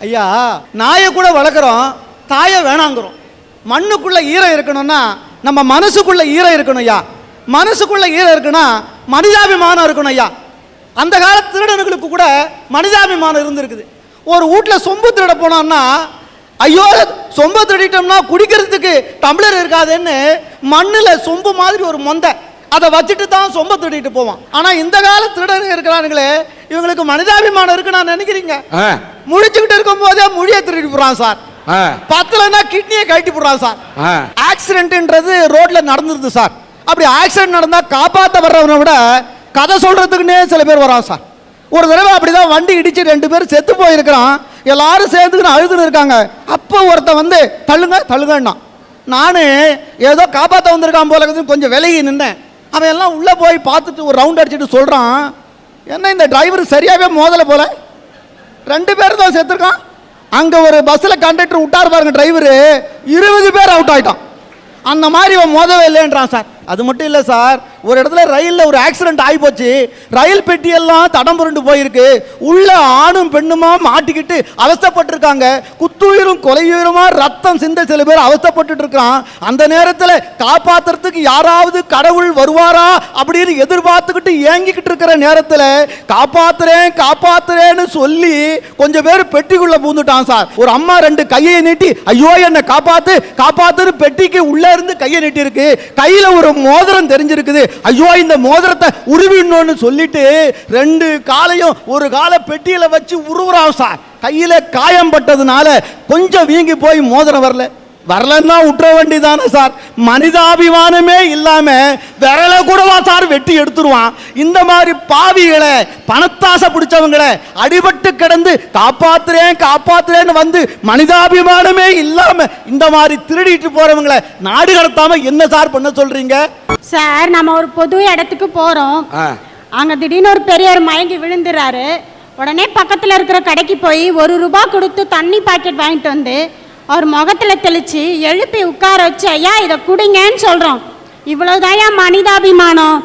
ஐயா நாயை கூட வளர்க்குறோம் தாயை வேணாங்கிறோம். மண்ணுக்குள்ள ஈரம் இருக்கணும்னா நம்ம மனசுக்குள்ள ஈரம் இருக்கணும் ஐயா. மனசுக்குள்ள ஈரம் இருக்குன்னா மனிதாபிமானம் இருக்கணும் ஐயா. அந்த கால திருடனுங்களுக்கு கூட மனிதாபிமானம் இருந்திருக்குது. ஒரு வீட்டில் சொம்பு திருட போனோம்னா ஐயோ சொம்பு திருடிட்டோம்னா குடிக்கிறதுக்கு டம்ளர் இருக்காதுன்னு மண்ணில் சொம்பு மாதிரி ஒரு மொந்தை அதை வச்சுட்டு தான் சொம்பை திருடிட்டு போவான். ஆனால் இந்த கால திருடனுங்க இருக்கிறானுங்களே இவங்களுக்கு மனிதாபிமானம் இருக்கு நான் நினைக்கிறீங்க? முழிச்சுக்கிட்டு இருக்கும் போதே மொழியை திருடி போடுறான் சார். பத்தலைன்னா கிட்னியை கழட்டி போடுறான் சார். ஆக்சிடென்ட்ன்றது ரோட்ல நடந்துருது சார். அப்படி ஆக்சிடென்ட் நடந்தா காப்பாற்ற வர்றவனை விட கதை சொல்றதுக்குன்னே சில பேர் வரான் சார். ஒரு தடவை அப்படிதான் வண்டி இடிச்சு ரெண்டு பேரும் செத்து போயிருக்கிறான். எல்லாரும் சேர்ந்துக்கின்னு அழுதுன்னு இருக்காங்க. அப்போ ஒருத்தன் வந்து தள்ளுங்க தள்ளுங்கண்ணா நான் ஏதோ காப்பாற்ற வந்திருக்கான் போல கொஞ்சம் விலகி நின்னேன். அவன் எல்லாம் உள்ளே போய் பார்த்துட்டு ஒரு ரவுண்ட் அடிச்சுட்டு சொல்கிறான் என்ன இந்த டிரைவர் சரியாகவே மோதலை போல? ரெண்டு பேர் தான் செத்துருக்கான். அங்கே ஒரு பஸ்ஸில் கண்டக்டர் விட்டார் பாருங்க டிரைவரு இருபது பேர் அவுட் ஆகிட்டான் அந்த மாதிரி இவன் மோதவே இல்லைன்றான் சார். அது மட்டும் இல்லை சார் ஒரு இடத்துல ரயிலில் ஒரு ஆக்சிடென்ட் ஆகி போச்சு ரயில் பெட்டியெல்லாம் தடம் புரண்டு போயிருக்கு. உள்ள ஆணும் பெண்ணுமா மாட்டிக்கிட்டு அவஸ்தைப்பட்டிருக்காங்க. குத்துயிரும் கொலையுயிருமா ரத்தம் சிந்த சில பேர் அவஸ்தப்பட்டு இருக்கிறான் அந்த நேரத்தில் காப்பாத்துறதுக்கு யாராவது கடவுள் வருவாரா அப்படின்னு எதிர்பார்த்துக்கிட்டு ஏங்கிக்கிட்டு இருக்கிற நேரத்தில் காப்பாத்துறேன் காப்பாத்துறேன்னு சொல்லி கொஞ்சம் பேர் பெட்டிக்குள்ள பூந்துட்டான் சார். ஒரு அம்மா ரெண்டு கையை நீட்டி ஐயோ என்னை காப்பாத்து காப்பாத்துன்னு பெட்டிக்கு உள்ள இருந்து கையை நீட்டி இருக்கு கையில ஒரு மோதிரம் தெரிஞ்சிருக்குது. ஐயோ இந்த மோதிரத்தை உருவிடணும்னு சொல்லிட்டு ரெண்டு காலையும் ஒரு காலை பெட்டியில வச்சு உருவுறான் சார். கையில காயம் பட்டதுனால கொஞ்சம் வீங்கி போய் மோதிரம் வரல. வரலன்னா விட்டுற வேண்டியதானே சார். மனிதாபிமானமே இல்லாம விரல கூடவா சார் வெட்டி எடுத்துருவான். இந்த மாதிரி பாவிகளை பணத்தாசை பிடிச்சவங்களை அடிபட்டு கிடந்து காப்பாத்துறேன் காப்பாத்துறேன்னு வந்து மனிதாபிமானமே இல்லாம இந்த மாதிரி திருடிட்டு போறவங்களை நாடு கடத்தாம என்ன சார் பண்ண சொல்றீங்க? சார் நம்ம ஒரு பொது இடத்துக்கு போகிறோம் ஆ. அங்கே திடீர்னு ஒரு பெரியவர் மயங்கி விழுந்துறாரு. உடனே பக்கத்தில் இருக்கிற கடைக்கு போய் ஒரு ரூபா கொடுத்து தண்ணி பாக்கெட் வாங்கிட்டு வந்து அவர் முகத்தில் தெளித்து எழுப்பி உட்கார வச்சு ஐயா இதை குடிங்கன்னு சொல்கிறோம் இவ்வளோதான் மனிதாபிமானம்.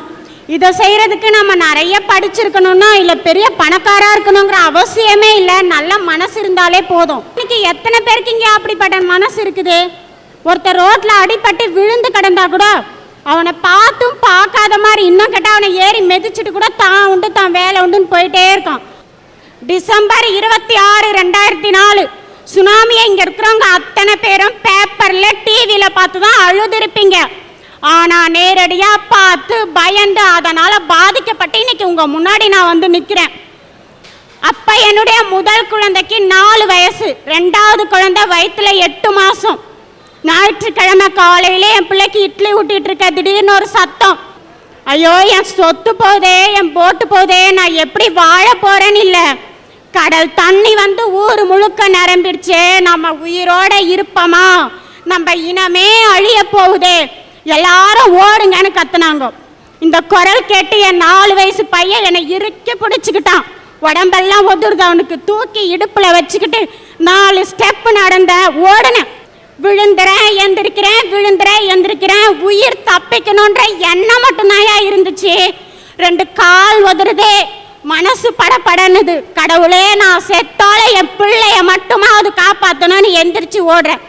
இதை செய்கிறதுக்கு நம்ம நிறைய படிச்சிருக்கணும்னா இல்லை பெரிய பணக்காராக இருக்கணுங்கிற அவசியமே இல்லை. நல்ல மனசு இருந்தாலே போதும். இன்னைக்கு எத்தனை பேருக்கு இங்கே அப்படிப்பட்ட மனசு இருக்குது? ஒருத்தர் ரோட்டில் அடிபட்டு விழுந்து கிடந்தா கூட அவனை பார்த்தும் பார்க்காத மாதிரி இன்னும் கேட்டால் அவனை ஏறி மிதிச்சிட்டு கூட தான் உண்டு தான் வேலை உண்டுன்னு போயிட்டே இருக்கான். டிசம்பர் இருபத்தி ஆறு ரெண்டாயிரத்தி நாலு. சுனாமியை இங்கே இருக்கிறவங்க அத்தனை பேரும் பேப்பரில் டிவியில் பார்த்து தான் அழுதுருப்பீங்க. ஆனால் நேரடியாக பார்த்து பயந்து அதனால் பாதிக்கப்பட்டு இன்னைக்கு உங்கள் முன்னாடி நான் வந்து நிற்கிறேன் அப்ப என்னுடைய முதல் குழந்தைக்கு நாலு வயசு ரெண்டாவது குழந்தை வயிற்றுல எட்டு மாசம். ஞாயிற்றுக்கிழமை காலையில என் பிள்ளைக்கு இட்லி ஊட்டிட்டு இருக்க திடீர்னு ஒரு சத்தம். ஐயோ என் சொத்து போதே என் போட்டு போதே நான் எப்படி வாழ போறேன்னு இல்லை. கடல் தண்ணி வந்து ஊர் முழுக்க நிரம்பிடுச்சே. நம்ம உயிரோட இருப்போமா? நம்ம இனமே அழிய போகுதே. எல்லாரும் ஓடுங்கன்னு கத்துனாங்க. இந்த குரல் கேட்டு என் நாலு வயசு பையன் என்னை இறுக்கி பிடிச்சிக்கிட்டான். உடம்பெல்லாம் ஒதுருது. அவனுக்கு தூக்கி இடுப்பில் வச்சுக்கிட்டு நாலு ஸ்டெப் நடந்த ஓடினேன் விழுந்துறேன் எந்திரிக்கிறேன் விழுந்துறேன் எந்திரிக்கிறேன். உயிர் தப்பிக்கணுன்ற எண்ணம் மட்டும்தாயா இருந்துச்சு. ரெண்டு கால் உதறுதே மனசு படப்படனுது கடவுளே நான் செத்தால என் பிள்ளைய மட்டுமாவது காப்பாற்றணும்னு எந்திரிச்சு ஓடுறேன்.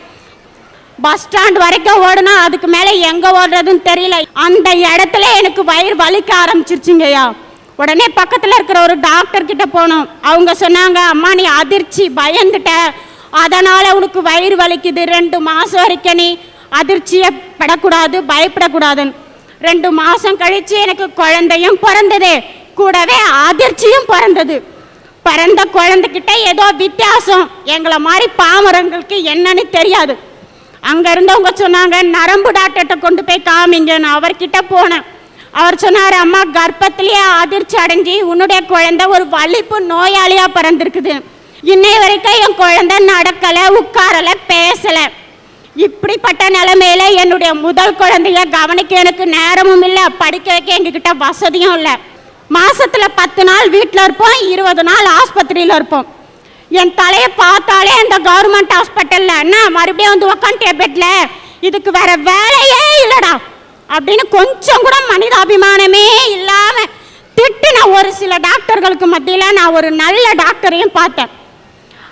பஸ் ஸ்டாண்ட் வரைக்கும் ஓடுனா அதுக்கு மேலே எங்கே ஓடுறதுன்னு தெரியல. அந்த இடத்துல எனக்கு வயிறு வலிக்க ஆரம்பிச்சிருச்சுங்கய்யா. உடனே பக்கத்தில் இருக்கிற ஒரு டாக்டர் கிட்ட போனோம். அவங்க சொன்னாங்க அம்மா நீ அதிர்ச்சி பயந்துட்ட. அதனால் உனக்கு வயிறு வலிக்குது. ரெண்டு மாதம் வரைக்கும் நீ அதிர்ச்சியை படக்கூடாது பயப்படக்கூடாதுன்னு. ரெண்டு மாதம் கழிச்சு எனக்கு குழந்தையும் பிறந்தது. கூடவே அதிர்ச்சியும் பிறந்தது. பிறந்த குழந்தைகிட்ட ஏதோ வித்தியாசம். எங்களை மாதிரி பாமரங்களுக்கு என்னன்னு தெரியாது. அங்க இருந்தவங்க சொன்னாங்க நரம்பு டாக்டர்கிட்ட கொண்டு போய் காமிங்க நான் அவர்கிட்ட போனேன். அவர் சொன்னார் அம்மா கர்ப்பத்திலேயே அதிர்ச்சி அடைஞ்சி உன்னுடைய குழந்தை ஒரு வலிப்பு நோயாளியா பிறந்திருக்குது. இன்னை வரைக்கும் என் குழந்தை நடக்கலை உட்காரலை பேசலை. இப்படிப்பட்ட நிலைமையில என்னுடைய முதல் குழந்தைய கவனிக்க எனக்கு நேரமும் இல்லை படிக்க வைக்க எங்ககிட்ட வசதியும் இல்லை. மாசத்துல பத்து நாள் வீட்டில் இருப்போம் இருபது நாள் ஆஸ்பத்திரியில் இருப்போம். என் தலையை பார்த்தாலே அந்த கவர்மெண்ட் ஹாஸ்பிட்டல்ல என்ன மறுபடியும் வந்து உக்காண்டே பெட்ல? இதுக்கு வேற வேலையே இல்லடா. அப்படின்னு கொஞ்சம் கூட மனிதாபிமானமே இல்லாம திட்டின ஒரு சில டாக்டர்களுக்கு மத்தியில நான் ஒரு நல்ல டாக்டரையும் பார்த்தேன்.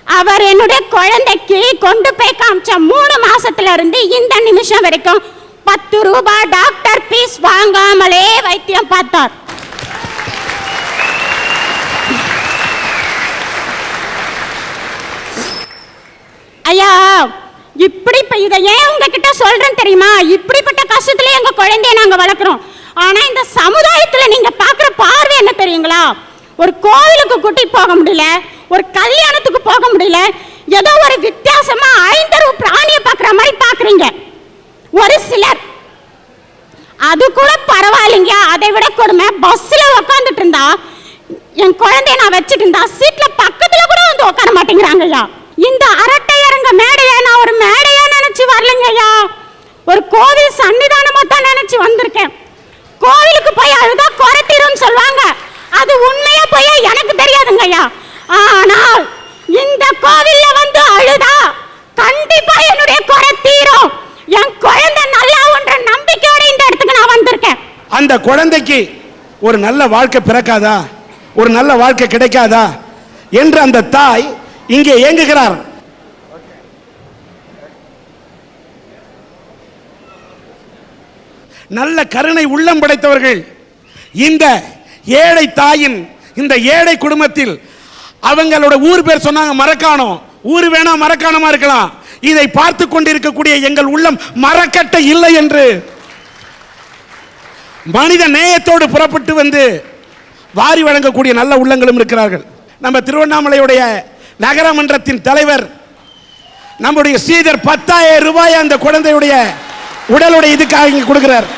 அவர் என்னுடைய குழந்தைக்கு கொண்டு போய் காமிச்ச மூணு மாசத்துல இருந்து இந்த நிமிஷம் வரைக்கும் பத்து ரூபாய் டாக்டர் ஃபீஸ் வாங்காமலே வைத்தியம் பார்த்தார். ஐயா இப்படி இப்போ இதை ஏன் உங்ககிட்ட சொல்றேன் தெரியுமா? இப்படிப்பட்ட கஷ்டத்துல எங்க குழந்தைய நாங்க வளர்க்குறோம். ஆனா இந்த சமுதாயத்துல நீங்க பாக்குற பார்வை என்ன தெரியுங்களா? ஒரு கோவிலுக்கு கூட்டிட்டு போக முடியல ஒரு கல்யாணத்துக்கு போக முடியல ஏதோ ஒரு வித்தியாசமா ஐந்தரவு பிராணியை பார்க்குற மாதிரி பாக்குறீங்க ஒரு சிலர். அது கூட பரவாயில்லைங்க அதை விட கொடுமை. பஸ்ல உட்காந்துட்டு இருந்தா என் குழந்தைய நான் வச்சுட்டு இருந்தா சீட்ல பக்கத்துல கூட வந்து உட்கார மாட்டேங்கிறாங்கய்யா. இந்த அரட்டை மேடையை? நான் ஒரு மேடையா நினைச்சு வரலைங்க ஐயா ஒரு கோவில் சன்னிதானமா தான் நினைச்சு வந்திருக்கேன். கோவிலுக்கு போய் அழுதா குறைத்திரும் சொல்லுவாங்க. அது உண்மையா போய்? எனக்கு தெரியாதுங்க ஐயா ஆனால் இந்த கோவில்ல வந்து அழுதா கண்டிப்பா என்னுடைய குறை தீரும். என் குழந்தை நல்லா ஒன்ற நம்பிக்கையோட இந்த இடத்துக்கு நான் வந்திருக்கேன். அந்த குழந்தைக்கு ஒரு நல்ல வாழ்க்கை பிறக்காதா? ஒரு நல்ல வாழ்க்கை கிடைக்காதா? என்று அந்த தாய் இங்கே இயங்குகிறார் நல்ல கருணை உள்ளம் படைத்தவர்கள். இந்த ஏழை தாயின் இந்த ஏழை குடும்பத்தில் அவங்களோட ஊர் பேர் சொன்னாங்க மரக்காணம் ஊர் வேணா மரக்காணமா இருக்கலாம். இதை பார்த்து கொண்டிருக்கக்கூடிய எங்கள் உள்ளம் மரக்கட்டை இல்லை என்று. மனித நேயத்தோடு புறப்பட்டு வந்து வாரி வழங்கக்கூடிய நல்ல உள்ளங்களும் இருக்கிறார்கள். நம்ம திருவண்ணாமலையுடைய நகரமன்றத்தின் தலைவர் நம்முடைய ஸ்ரீதர் பத்தாயிரம் ரூபாய் அந்த குழந்தையுடைய உடலுடைய இதுக்காக கொடுக்கிறார்.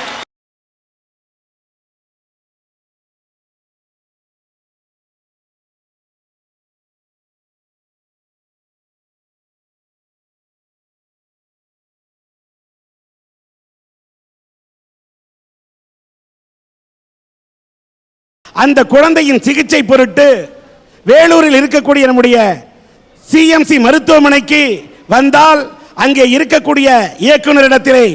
அந்த குழந்தையின் சிகிச்சை பொருட்டு வேலூரில் இருக்கக்கூடிய நம்முடைய சிஎம்சி மருத்துவமனைக்கு வந்தால் அங்கே இருக்கக்கூடிய இயக்குனரிடத்திலே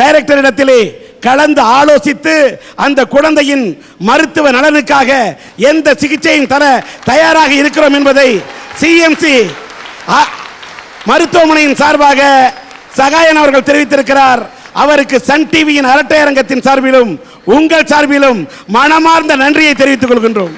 டைரக்டரிடத்திலே கலந்து ஆலோசித்து அந்த குழந்தையின் மருத்துவ நலனுக்காக எந்த சிகிச்சையும் தர தயாராக இருக்கிறோம் என்பதை சிஎம்சி மருத்துவமனையின் சார்பாக சகாயன் அவர்கள் தெரிவித்திருக்கிறார். அவருக்கு சன் டிவியின் அரட்டை அரங்கத்தின் சார்பிலும் உங்கள் சார்பிலும் மனமார்ந்த நன்றியை தெரிவித்துக் கொள்கின்றோம்.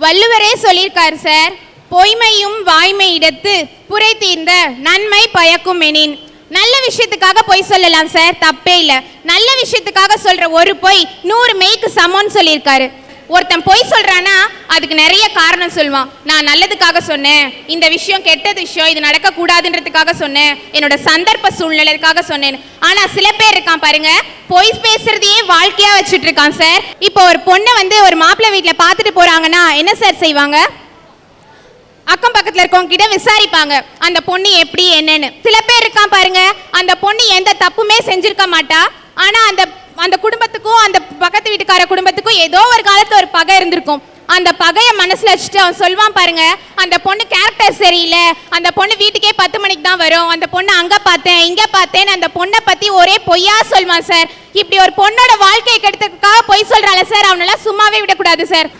வள்ளுவரே சொல்லியிருக்கார் சார். பொய்மையும் வாய்மை இடத்து புரை தீர்ந்த நன்மை பயக்கும் எனின். நல்ல விஷயத்துக்காக பொய் சொல்லலாம் சார். தப்பே இல்லை. நல்ல விஷயத்துக்காக சொல்ற ஒரு பொய் நூறு மெய்க்கு சமம்னு சொல்லியிருக்காரு. ஒருத்தன் பொய் சொல்றானா அதுக்கு நிறைய காரணம் சொல்லுவான். நான் நல்லதுக்காக சொன்னேன் இந்த விஷயம் கெட்டது விஷயம் இது நடக்க கூடாதுன்றதுக்காக சொன்னேன் என்னோட சந்தர்ப்ப சூழ்நிலைக்காக சொன்னேன். ஆனா சில பேர் இருக்கான் பாருங்க பொய் பேசுறதையே வாழ்க்கையா வச்சுட்டு இருக்கான் சார். இப்போ ஒரு பொண்ணை வந்து ஒரு மாப்பிள்ளை வீட்டுல பார்த்துட்டு போறாங்கன்னா என்ன சார் செய்வாங்க? அக்கம் பக்கத்துல இருக்கவங்க கிட்ட விசாரிப்பாங்க அந்த பொண்ணு எப்படி என்னன்னு. சில பேர் இருக்கான் பாருங்க அந்த பொண்ணு எந்த தப்புமே செஞ்சிருக்க மாட்டா. ஆனா அந்த அந்த குடும்பத்துக்கும் அந்த பக்கத்து வீட்டுக்கார குடும்பத்துக்கும் ஏதோ ஒரு காலத்துல ஒரு பகை இருந்திருக்கும். அந்த பகையை மனசுல வச்சுட்டு அவன் சொல்வான் பாருங்க அந்த பொண்ணு கேரக்டர் சரியில்லை அந்த பொண்ணு வீட்டுக்கே பத்து மணிக்கு தான் வரும் அந்த பொண்ணு அங்க பார்த்தேன் இங்க பார்த்தேன் அந்த பொண்ணை பத்தி ஒரே பொய்யா சொல்வான் சார். இப்படி ஒரு பொண்ணோட வாழ்க்கையை கெடுத்ததுக்காக பொய் சொல்றால சார் அவனெல்லாம் சும்மாவே விடக்கூடாது சார்.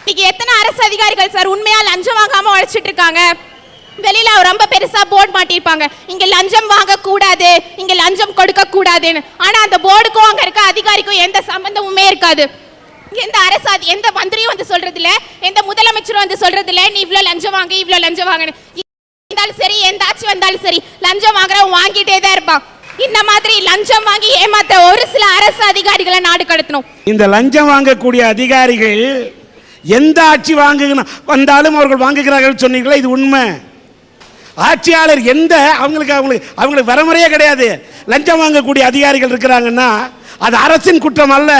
இன்னைக்கு எத்தனை அரசு அதிகாரிகள் சார் உண்மையா லஞ்சம் வாங்காம உழைச்சிட்டு இருக்காங்க? வெளியில ரொம்ப பெருசா போர்டு மாட்டிருப்பாங்க இங்க லஞ்சம் வாங்க கூடாது இங்க லஞ்சம் கொடுக்க கூடாதுன்னு ஆனா அந்த போர்டுக்கும் அங்க இருக்க அதிகாரிக்கும் எந்த சம்பந்தமுமே இருக்காது. எந்த அரசு எந்த மந்திரியும் வந்து சொல்றது இல்ல எந்த முதலமைச்சரும் வந்து சொல்றது இல்ல நீ இவ்வளவு லஞ்சம் வாங்க இவ்வளவு லஞ்சம் வாங்கன்னு. இருந்தாலும் சரி எந்த ஆட்சி வந்தாலும் சரி லஞ்சம் வாங்குறவன் வாங்கிட்டே தான் இருப்பான். இந்த மாதிரி லஞ்சம் வாங்கி ஏமாத்த ஒரு சில அரசு அதிகாரிகளை நாடு கடத்தணும். இந்த லஞ்சம் வாங்கக்கூடிய அதிகாரிகள் எந்த ஆட்சி வாங்குகிற வந்தாலும் அவர்கள் வாங்குகிறார்கள் சொன்னீங்களா? இது உண்மை. ஆட்சியாளர் எந்த அவங்களுக்கு அவங்களுக்கு அவங்களுக்கு வரமுறையே கிடையாது. லஞ்சம் வாங்கக்கூடிய அதிகாரிகள் இருக்கிறாங்கன்னா அது அரசின் குற்றம் அல்ல.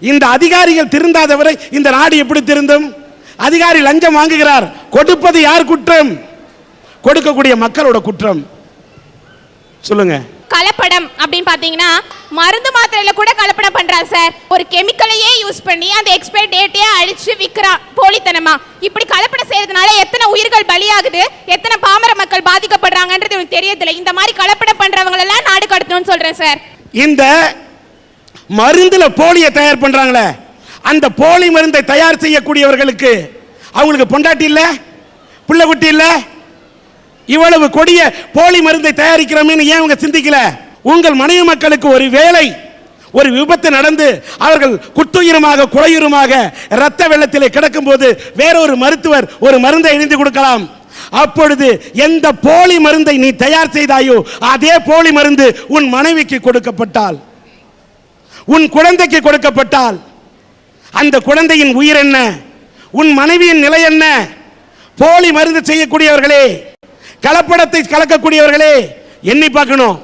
இந்த அதிகாரிகள் திருந்தாதவரை இந்த நாடு எப்படி திருந்தும்? அதிகாரி லஞ்சம் வாங்குகிறார் கொடுப்பது யார் குற்றம்? கொடுக்கக்கூடிய மக்களோட குற்றம். சொல்லுங்கள் கலப்படம் அப்படின்னு பார்த்தீங்கன்னா மருந்து மாத்திரையில கூட கலப்படம் பண்றான் சார். ஒரு கெமிக்கலையே யூஸ் பண்ணி அந்த எக்ஸ்பைரி டேட்டையே அழிச்சு விற்கிறான் போலித்தனமா. இப்படி கலப்படம் செய்யறதுனால எத்தனை உயிர்கள் பலியாகுது எத்தனை பாமர மக்கள் பாதிக்கப்படுறாங்கன்றது எனக்கு தெரியதில்லை இந்த மாதிரி கலப்படம் பண்ணுறவங்களெல்லாம் நாடு கடத்தணும்னு சொல்றேன் சார். இந்த மருந்துல போலியை தயார் பண்றாங்களே அந்த போலி மருந்தை தயார் செய்யக்கூடியவர்களுக்கு அவங்களுக்கு பொண்டாட்டி இல்லை பிள்ளை குட்டி இல்லை இவ்வளவு கொடிய போலி மருந்தை தயாரிக்கிறோமேன்னு ஏன் அவங்க சிந்திக்கல? உங்கள் மனைவி மக்களுக்கு ஒரு வேலை ஒரு விபத்து நடந்து அவர்கள் குத்துயிருமாக குறையுருமாக இரத்த வெள்ளத்திலே கிடக்கும்போது வேறொரு மருத்துவர் ஒரு மருந்தை எழுதி கொடுக்கலாம். அப்பொழுது எந்த போலி மருந்தை நீ தயார் செய்தாயோ அதே போலி மருந்து உன் மனைவிக்கு கொடுக்கப்பட்டால் உன் குழந்தைக்கு கொடுக்கப்பட்டால் அந்த குழந்தையின் உயிர் என்ன? உன் மனைவியின் நிலை என்ன? போலி மருந்து செய்யக்கூடியவர்களே கலப்படத்தை கலக்கக்கூடியவர்களே எண்ணி பார்க்கணும்.